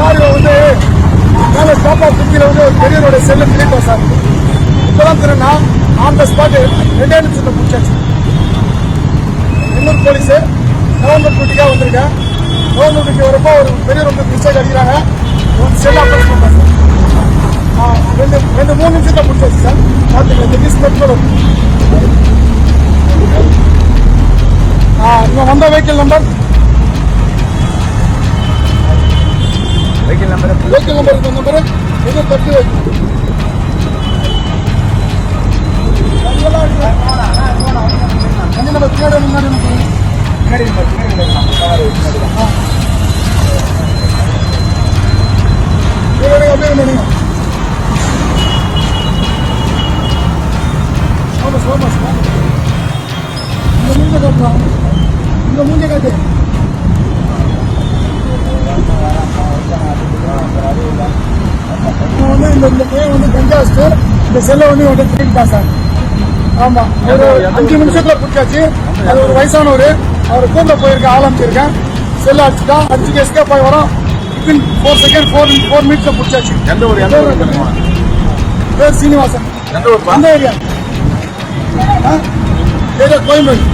Sir வந்து மேலே stop of வந்து ஒரு பெரியவரோட செல்லு திருட்டோம் சார். இப்பதான் திருநா ஆன் த ஸ்பாட் ரெண்டே நிமிஷத்தை முடிச்சாச்சு. இன்னொரு போலீஸு கவர்மெண்ட் டியூட்டிக்காக வந்திருக்கேன். கவர்மெண்ட் டியூட்டி வரப்போ ஒரு பெரியவர் வந்து மிஸ்டேக் அடிக்கிறாங்க. ஒரு செல் ஆப்ரேஷன் பண்ணுறேன் சார். ரெண்டு ரெண்டு மூணு நிமிஷத்தை முடிச்சாச்சு சார். பார்த்துக்கலாம் இந்த மிஸ் மட்டும் இங்கே வந்த vehicle number local number local number இந்த நம்பர். எது தட்டு அஞ்சு நம்பர் தேட முன்னாடி பின்னாடி நம்பர் பின்னாடி நம்பர் அப்படியே நினைங்க சோமஸ் சோமஸ் இந்த மூஞ்ச காட்டுறான் இந்த மூஞ்ச காட்டு இவன் வந்து இந்த பையன் வந்து கஞ்சாஸ்ட் இந்த செல்லை வந்து இவன்கிட்ட திருடிட்டான் சார். ஆமா. ஒரு அஞ்சு நிமிஷத்துல பிடிச்சாச்சு. அது ஒரு வயசானவர். அவர் கூண்ட போயிருக்கேன் ஆள் அமைச்சிருக்கேன் செல்ல அடிச்சுட்டான் அடிச்சு எஸ்கேப் ஆகி வரோம். Within four second four four மினிட்ஸ்ல பிடிச்சாச்சு. எந்த ஊர் எந்த தெரியுமா? பேர் சீனிவாசன். எந்த ஊர் அந்த ஏரியா. ஏரியா கோயம்பேடு